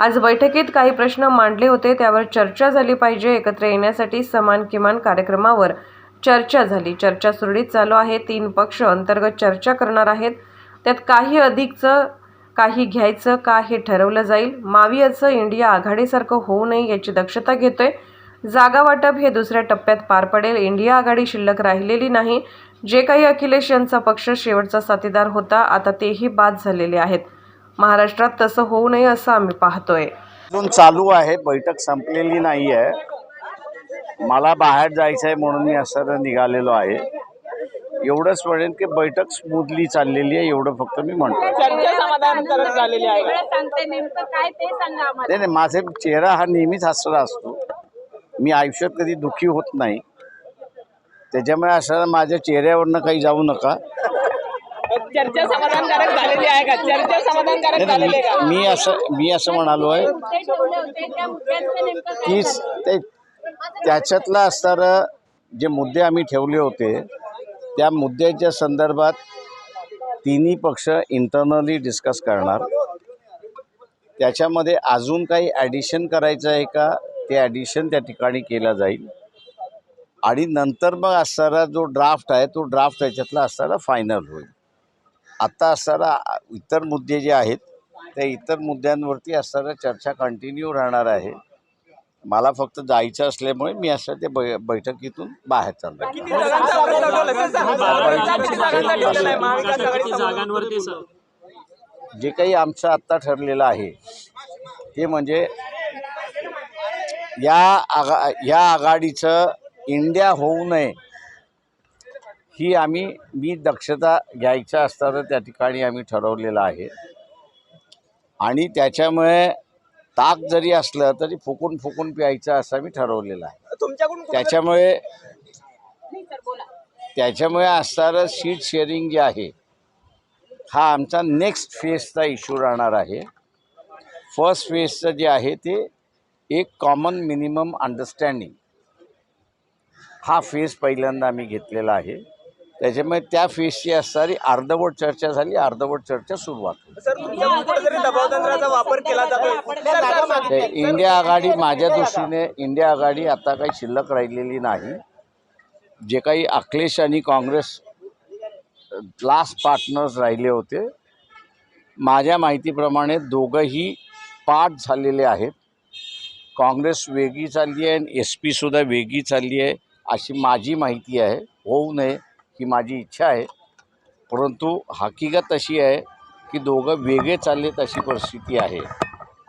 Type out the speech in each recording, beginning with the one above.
आज बैठकीत काही प्रश्न मांडले होते त्यावर चर्चा झाली पाहिजे. एकत्र येण्यासाठी समान किमान कार्यक्रमावर चर्चा झाली. चर्चा सुरळीत चालू आहे. तीन पक्ष अंतर्गत चर्चा करणार आहेत. त्यात काही अधिकचं काही घ्यायचं का हे ठरवलं जाईल. मावियाचं इंडिया आघाडीसारखं होऊ नये याची दक्षता घेतोय. जागा वाटप हे दुसऱ्या टप्प्यात पार पडेल. इंडिया आघाडी शिल्लक राहिलेली नाही. जे काही अखिलेश यांचा पक्ष शेवटचा साथीदार होता आता तेही बाद झालेले आहेत. महाराष्ट्रात तसं होऊ नये असं आम्ही पाहतोय. अजून चालू आहे बैठक संपलेली नाही आहे मला बाहेर जायचं आहे म्हणून मी असं निघालेलो आहे. एवढंच म्हणेन की बैठक स्मूथली चाललेली आहे एवढं फक्त मी म्हणतो चर्चा समाधानकारक झालेली आहे. का? सगळं सांगते नेमकं काय ते सांगा आम्हाला. नाही नाही माझे चेहरा हा नेहमीच हसरा असतो. मी आयुष्यात कधी दुःखी होत नाही. त्याच्यामुळे असं माझ्या चेहऱ्यावरनं काही जाऊ नका. चर्चा समाधानकारक झालेली आहे का? चर्चा समाधानकारक झालेली आहे का? मी असं मी असं म्हणालो आहे. की? ते त्याच्यातलं असणारं जे मुद्दे आम्ही ठेवले होते त्या मुद्द्याच्या संदर्भात तिन्ही पक्ष इंटरनली डिस्कस करणार. त्याच्यामध्ये अजून काही ॲडिशन करायचं आहे का? ते ॲडिशन त्या ठिकाणी केलं जाईल. आणि नंतर मग असणारा जो ड्राफ्ट आहे तो ड्राफ्ट त्याच्यातला असणारा फायनल होईल. आत्ता असणारा इतर मुद्दे जे आहेत त्या इतर मुद्द्यांवरती असणारा चर्चा कंटिन्यू राहणार आहे. मला फक्त जायचं असल्यामुळे मी असं ते बै बैठकीतून बाहेर चाललो जे काही आमचं आत्ता ठरलेलं आहे ते म्हणजे या आघा या आघाडीचं इंडिया होऊ नये ही आम्ही मी दक्षता घ्यायचं असताना त्या ठिकाणी आम्ही ठरवलेलं आहे. आणि त्याच्यामुळे ताक जरी असलं तरी फुकून फुकून प्यायचं असं आम्ही ठरवलेलं आहे. तुमच्याकडून त्याच्यामुळे त्याच्यामुळे असणारं सीट शेअरिंग जे आहे हा आमचा नेक्स्ट फेजचा इश्यू राहणार आहे. फर्स्ट फेजचं जे आहे ते एक कॉमन मिनिमम अंडरस्टँडिंग. हा फेज पहिल्यांदा आम्ही घेतलेला आहे. त्याच्यामुळे त्या फेजची असणारी अर्धवट चर्चा झाली अर्धवट चर्चा सुरुवात? इंडिया आघाडी माझ्या दृष्टीने इंडिया आघाडी आता काही शिल्लक राहिलेली नाही. जे काही अखिलेश आणि काँग्रेस लास्ट पार्टनर्स राहिले होते माझ्या माहितीप्रमाणे दोघंही पाठ झालेले आहेत. काँग्रेस वेगळी चालली आहे आणि एस पीसुद्धा वेगळी चालली आहे अशी माझी माहिती आहे. होऊ नये. ही माझी इच्छा आहे. परंतु हकीकत अशी आहे की दोघं वेगळे चाललेत अशी परिस्थिती आहे.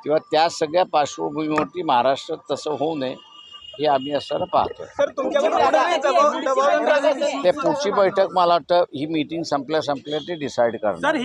तेव्हा त्या सगळ्या पार्श्वभूमीवरती महाराष्ट्रात तसं होऊ नये हे आम्ही असताना पाहतो ते पुढची बैठक मला वाटतं ही मीटिंग संपल्या संपल्या ते डिसाईड करणार. सर